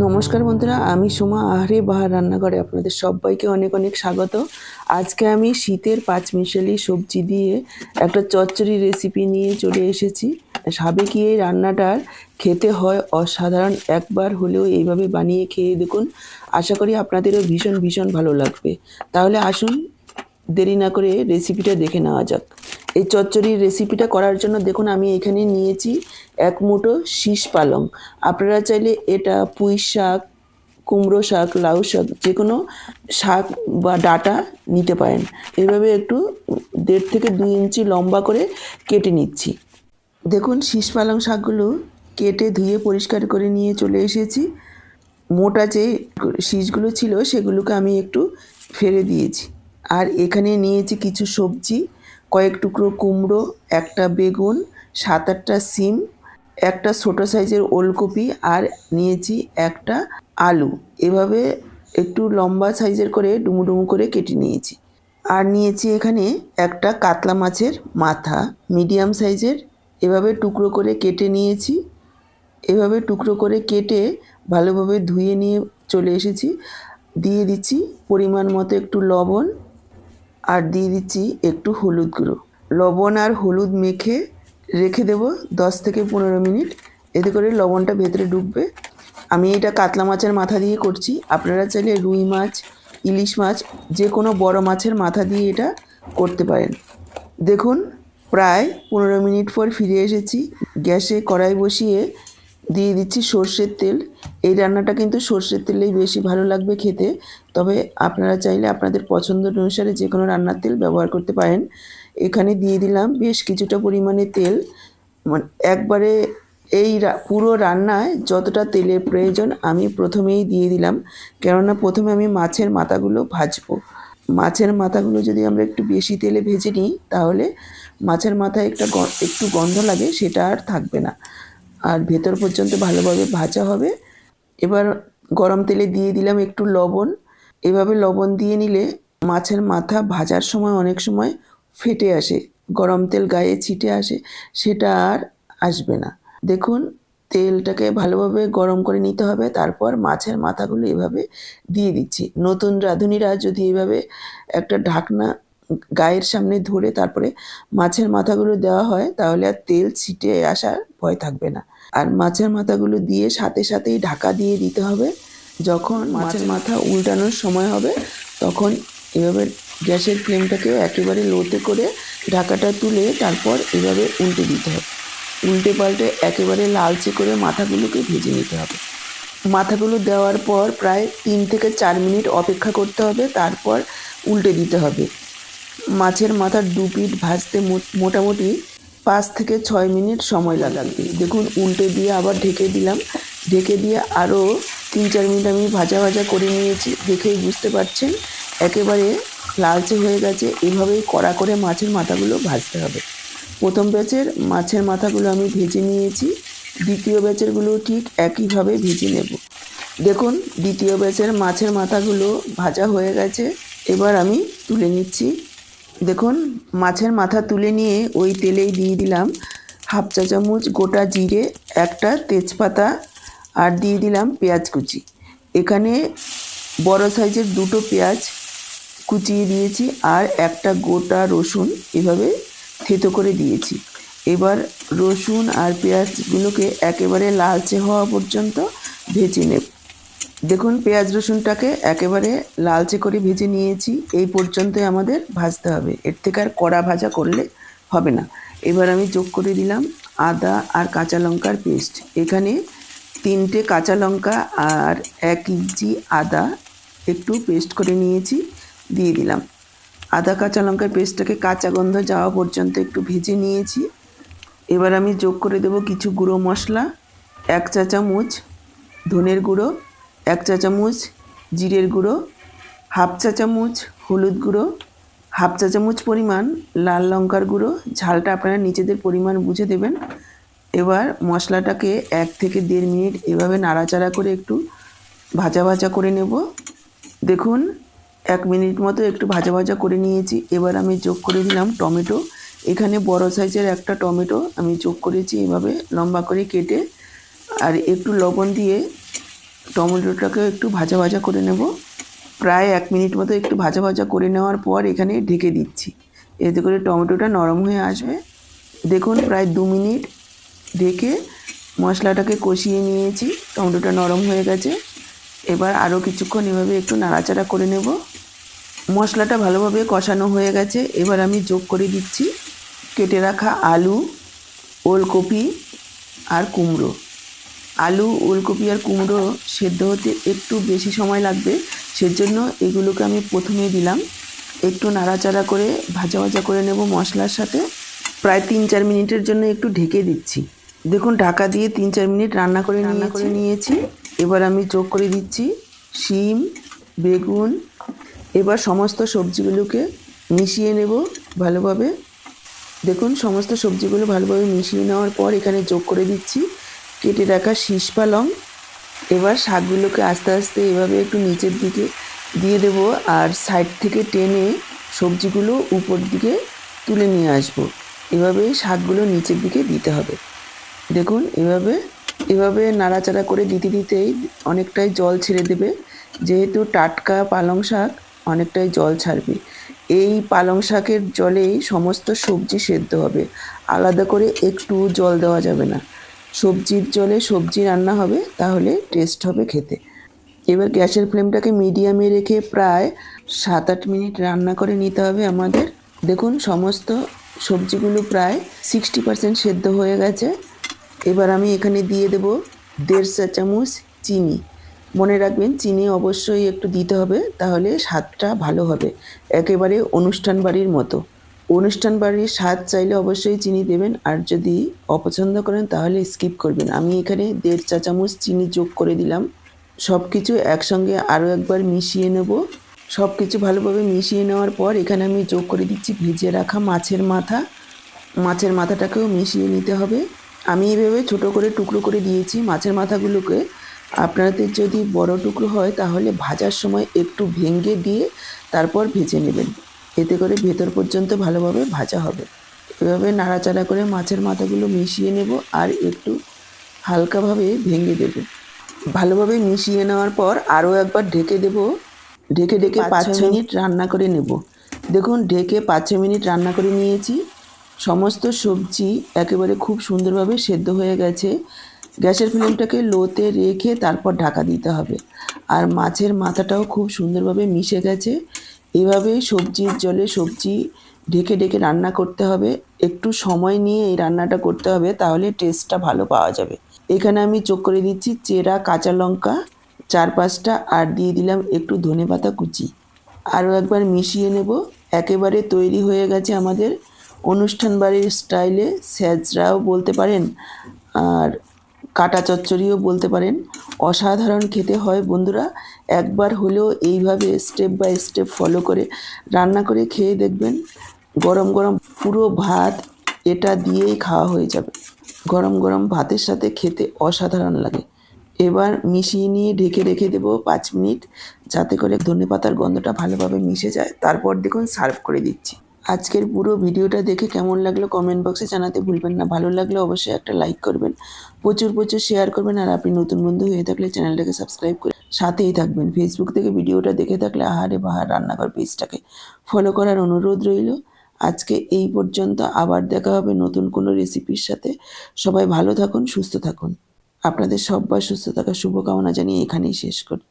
নমস্কার বন্ধুরা, আমি সোমা আহরে বাহার রান্নাঘরে আপনাদের সবাইকে অনেক অনেক স্বাগত। আজকে আমি শীতের পাঁচমিশালি সবজি দিয়ে একটা চচ্চড়ি রেসিপি নিয়ে চলে এসেছি। সাবেকি এই রান্নাটার খেতে হয় অসাধারণ, একবার হলেও এইভাবে বানিয়ে খেয়ে দেখুন। আশা করি আপনাদেরও ভীষণ ভীষণ ভালো লাগবে। তাহলে আসুন, দেরি না করে রেসিপিটা দেখে নেওয়া যাক। এই চচ্চড়ির রেসিপিটা করার জন্য দেখুন, আমি এখানে নিয়েছি এক মুঠো শীষ পালং। আপনারা চাইলে এটা পুঁই শাক, কুমড়ো শাক, লাউ শাক যে কোনো শাক বা ডাটা নিতে পারেন। এভাবে একটু দেড় থেকে দুই ইঞ্চি লম্বা করে কেটে নিচ্ছি। দেখুন, শীষ পালং শাকগুলো কেটে ধুয়ে পরিষ্কার করে নিয়ে চলে এসেছি। মোটা যে শীষগুলো ছিল, সেগুলোকে আমি একটু ফেলে দিয়েছি। আর এখানে নিয়েছি কিছু সবজি। কয়েক টুকরো কুমড়ো, একটা বেগুন, সাত আটটা সিম, একটা ছোটো সাইজের ওলকপি আর নিয়েছি একটা আলু। এভাবে একটু লম্বা সাইজের করে ডুমু ডুমু করে কেটে নিয়েছি। আর নিয়েছি এখানে একটা কাতলা মাছের মাথা, মিডিয়াম সাইজের। এভাবে টুকরো করে কেটে নিয়েছি। এভাবে টুকরো করে কেটে ভালোভাবে ধুয়ে নিয়ে চলে এসেছি। দিয়ে দিচ্ছি পরিমাণ মতো একটু লবণ আর দিয়ে দিচ্ছি একটু হলুদ গুঁড়ো। লবণ আর হলুদ মেখে রেখে দেবো দশ থেকে পনেরো মিনিট। এতে করে লবণটা ভেতরে ডুববে। আমি এটা কাতলা মাছের মাথা দিয়ে করছি। আপনারা চাইলে রুই মাছ, ইলিশ মাছ, যে কোনো বড় মাছের মাথা দিয়ে এটা করতে পারেন। দেখুন, প্রায় পনেরো মিনিট পর ফিরে এসেছি। গ্যাসে কড়াই বসিয়ে দিয়ে দিচ্ছি সর্ষের তেল। এই রান্নাটা কিন্তু সর্ষের তেলেই বেশি ভালো লাগবে খেতে। তবে আপনারা চাইলে আপনাদের পছন্দ অনুসারে যে কোনো রান্নার তেল ব্যবহার করতে পারেন। এখানে দিয়ে দিলাম বেশ কিছুটা পরিমাণে তেল। মানে একবারে এই পুরো রান্নায় যতটা তেলের প্রয়োজন আমি প্রথমেই দিয়ে দিলাম। কেননা প্রথমে আমি মাছের মাথাগুলো ভাজবো। মাছের মাথাগুলো যদি আমরা একটু বেশি তেলে ভেজে নিই, তাহলে মাছের মাথায় একটা একটু গন্ধ লাগে, সেটা আর থাকবে না। আর ভেতর পর্যন্ত ভালোভাবে ভাজা হবে। এবার গরম তেলে দিয়ে দিলাম একটু লবণ। এভাবে লবণ দিয়ে নিলে মাছের মাথা ভাজার সময় অনেক সময় ফেটে আসে, গরম তেল গায়ে ছিটে আসে, সেটা আর আসবে না। দেখুন, তেলটাকে ভালোভাবে গরম করে নিতে হবে, তারপর মাছের মাথাগুলো এভাবে দিয়ে দিচ্ছি। নতুন রাঁধুনিরা যদি এভাবে একটা ঢাকনা গায়ের সামনে ধরে তারপরে মাছের মাথাগুলো দেওয়া হয়, তাহলে আর তেল ছিটে আসার ভয় থাকবে না। আর মাছের মাথাগুলো দিয়ে সাথে সাথেই ঢাকা দিয়ে দিতে হবে। যখন মাছের মাথা উল্টানোর সময় হবে, তখন এভাবে গ্যাসের ফ্লেমটাকে একেবারে লোতে করে ঢাকাটা তুলে তারপর এভাবে উল্টে দিতে হবে। উল্টে পাল্টে একেবারে লালচে করে মাথাগুলোকে ভেজে নিতে হবে। মাথাগুলো দেওয়ার পর প্রায় তিন থেকে চার মিনিট অপেক্ষা করতে হবে, তারপর উল্টে দিতে হবে। মাছের মাথার দু পিঠ ভাজতে মোটামুটি পাঁচ থেকে ছয় মিনিট সময় লাগবে। দেখুন, উল্টে দিয়ে আবার ঢেকে দিলাম। ঢেকে দিয়ে আরও তিন চার মিনিট আমি ভাজা ভাজা করে নিয়েছি। দেখেই বুঝতে পারছেন, একেবারে লালচে হয়ে গেছে। এভাবেই কড়া করে মাছের মাথাগুলো ভাজতে হবে। প্রথম ব্যাচের মাছের মাথাগুলো আমি ভেজে নিয়েছি। দ্বিতীয় ব্যাচেরগুলো ঠিক একইভাবে ভেজে নেব। দেখুন, দ্বিতীয় ব্যাচের মাছের মাথাগুলো ভাজা হয়ে গেছে। এবার আমি তুলে নিচ্ছি দেখুন, মাছের মাথা তুলে নিয়ে ওই তেলেই দিয়ে দিলাম হাফ চা চামচ গোটা জিরে, একটা তেজপাতা আর দিয়ে দিলাম পেঁয়াজ কুচি। এখানে বড় সাইজের দুটো পেঁয়াজ কুচিয়ে দিয়েছি আর একটা গোটা রসুন এভাবে থেতো করে দিয়েছি। এবার রসুন আর পেঁয়াজগুলোকে একেবারে লালচে হওয়া পর্যন্ত ভেজে নেব। দেখুন, পেঁয়াজ রসুনটাকে একেবারে লালচে করে ভেজে নিয়েছি। এই পর্যন্তই আমাদের ভাজতে হবে। এর থেকে আর কড়া ভাজা করলে হবে না। এবার আমি যোগ করে দিলাম আদা আর কাঁচা লঙ্কার পেস্ট। এখানে তিনটে কাঁচা লঙ্কা আর এক ইঞ্চি আদা একটু পেস্ট করে নিয়েছি, দিয়ে দিলাম। আদা কাঁচা লঙ্কার পেস্টটাকে কাঁচা গন্ধ যাওয়া পর্যন্ত একটু ভেজে নিয়েছি। এবার আমি যোগ করে দেবো কিছু গুঁড়ো মশলা, এক চা চামচ ধনের গুঁড়ো এক চা চামচ জিরের গুঁড়ো, হাফ চা চামচ হলুদ গুঁড়ো, হাফ চা চামচ পরিমাণ লাল লঙ্কার গুঁড়ো। ঝালটা আপনারা নিজেদের পরিমাণ বুঝে দেবেন। এবার মশলাটাকে এক থেকে দেড় মিনিট এভাবে নাড়াচাড়া করে একটু ভাজা ভাজা করে নেব। দেখুন, এক মিনিট মতো একটু ভাজা ভাজা করে নিয়েছি। এবার আমি যোগ করে দিলাম টমেটো। এখানে বড় সাইজের একটা টমেটো আমি যোগ করেছি এভাবে লম্বা করে কেটে। আর একটু লবণ দিয়ে টমেটোটাকে একটু ভাজা ভাজা করে নেব। প্রায় এক মিনিট মতো একটু ভাজা ভাজা করে নেওয়ার পর এখানে ঢেকে দিচ্ছি। এতে করে টমেটোটা নরম হয়ে আসবে। দেখুন, প্রায় দু মিনিট ঢেকে মশলাটাকে কষিয়ে নিয়েছি। টমেটোটা নরম হয়ে গেছে। এবার আরও কিছুক্ষণ এভাবে একটু নাড়াচাড়া করে নেব। মশলাটা ভালোভাবে কষানো হয়ে গেছে। এবার আমি যোগ করে দিচ্ছি কেটে রাখা আলু, ওলকপি আর কুমড়ো। আলু ওলকপি আর কুমড়ো সেদ্ধ হতে একটু বেশি সময় লাগবে সেজন্য এগুলোকে আমি প্রথমে দিলাম। একটু নাড়াচাড়া করে ভাজা ভাজা করে নেব মশলার সাথে। প্রায় তিন চার মিনিটের জন্য একটু ঢেকে দিচ্ছি। দেখুন ঢাকা দিয়ে তিন চার মিনিট রান্না করে রান্না করে নিয়েছি। এবার আমি যোগ করে দিচ্ছি। শিম বেগুন এবার সমস্ত সবজিগুলোকে মিশিয়ে নেব ভালোভাবে। দেখুন সমস্ত সবজিগুলো ভালোভাবে মিশিয়ে নেওয়ার পর এখানে যোগ করে দিচ্ছি। কেটে রাখা শীষ পালং। এবার শাকগুলোকে আস্তে আস্তে এভাবে একটু নিচের দিকে দিয়ে দেব আর সাইড থেকে টেনে সবজিগুলো উপর দিকে তুলে নিয়ে আসব। এভাবে শাকগুলো নিচের দিকে দিতে হবে। দেখুন, এভাবে এভাবে নাড়াচাড়া করে দিতে দিতেই অনেকটাই জল ছেড়ে দেবে। যেহেতু টাটকা পালং শাক অনেকটাই জল ছাড়বে। এই পালং শাকের জলেই সমস্ত সবজি সেদ্ধ হবে। আলাদা করে একটু জল দেওয়া যাবে না। সবজির জলে সবজি রান্না হবে, তাহলে টেস্ট হবে খেতে। এবার গ্যাসের ফ্লেমটাকে মিডিয়ামে রেখে প্রায় সাত আট মিনিট রান্না করে নিতে হবে আমাদের। দেখুন, সমস্ত সবজিগুলো প্রায় সিক্সটি পার্সেন্ট সেদ্ধ হয়ে গেছে। এবার আমি এখানে দিয়ে দেব দেড় চা চামচ চিনি। মনে রাখবেন, চিনি অবশ্যই একটু দিতে হবে, তাহলে স্বাদটা ভালো হবে। একেবারে অনুষ্ঠান বাড়ির মতো। অনুষ্ঠান বাড়ির স্বাদ চাইলে অবশ্যই চিনি দেবেন, আর যদি অপছন্দ করেন তাহলে স্কিপ করবেন। আমি এখানে দেড় চা চামচ চিনি যোগ করে দিলাম। সব কিছু একসঙ্গে আরও একবার মিশিয়ে নেব। সব কিছু ভালোভাবে মিশিয়ে নেওয়ার পর এখানে আমি যোগ করে দিচ্ছি ভেজে রাখা মাছের মাথা। মাছের মাথাটাকেও মিশিয়ে নিতে হবে। আমি এভাবে ছোট করে টুকরো করে দিয়েছি মাছের মাথাগুলোকে। আপনাদের যদি বড় টুকরো হয় তাহলে ভাজার সময় একটু ভেঙে দিয়ে তারপর ভেজে নেবেন। এতে করে ভেতর পর্যন্ত ভালোভাবে ভাজা হবে। এভাবে নাড়াচাড়া করে মাছের মাথাগুলো মিশিয়ে নেব আর একটু হালকাভাবে ভেঙে দেব। ভালোভাবে মিশিয়ে নেওয়ার পর আরও একবার ঢেকে দেব। ঢেকে ঢেকে পাঁচ ছ মিনিট রান্না করে নেব। দেখুন ঢেকে পাঁচ ছ মিনিট রান্না করে নিয়েছি। সমস্ত সবজি একেবারে খুব সুন্দরভাবে সেদ্ধ হয়ে গেছে। গ্যাসের ফ্লেমটাকে লোতে রেখে তারপর ঢাকা দিতে হবে। আর মাছের মাথাটাও খুব সুন্দরভাবে মিশে গেছে। এভাবেই সবজির জলে সবজি ঢেকে ঢেকে রান্না করতে হবে। একটু সময় নিয়ে এই রান্নাটা করতে হবে, তাহলে টেস্টটা ভালো পাওয়া যাবে। এখানে আমি চোখ করে দিচ্ছি চেরা, কাঁচা লঙ্কা চার পাঁচটা আর দিয়ে দিলাম একটু ধনে পাতা কুচি। আরও একবার মিশিয়ে নেব। একেবারে তৈরি হয়ে গেছে আমাদের অনুষ্ঠান বাড়ির স্টাইলে, স্যাজরাও বলতে পারেন, আর কাটা চচ্চড়িও বলতে পারেন। অসাধারণ খেতে হয় বন্ধুরা। একবার হলেও এইভাবে স্টেপ বাই স্টেপ ফলো করে রান্না করে খেয়ে দেখবেন গরম গরম পুরো ভাত এটা দিয়েই খাওয়া হয়ে যাবে। গরম গরম ভাতের সাথে খেতে অসাধারণ লাগে। এবার মিশিয়ে নিয়ে ঢেকে রেখে দেবো পাঁচ মিনিট যাতে করে ধনে পাতার গন্ধটা ভালোভাবে মিশে যায়। তারপর দেখুন সার্ভ করে দিচ্ছি। আজকের পুরো ভিডিওটা দেখে কেমন লাগল কমেন্ট বক্সে জানাতে ভুলবেন না। ভালো লাগলে অবশ্যই একটা লাইক করবেন, প্রচুর প্রচুর শেয়ার করবেন, আর আপনি নতুন বন্ধু হয়ে থাকলে চ্যানেলটাকে সাবস্ক্রাইব করে সাথেই থাকবেন। ফেসবুক থেকে ভিডিওটা দেখে থাকলে আহারে বাহার রান্নাঘর পেজটাকে ফলো করার অনুরোধ রইল। আজকে এই পর্যন্ত, আবার দেখা হবে নতুন কোনো রেসিপির সাথে। সবাই ভালো থাকুন, সুস্থ থাকুন। আপনাদের সব্বার সুস্থ থাকার শুভকামনা জানিয়ে এখানেই শেষ করছি।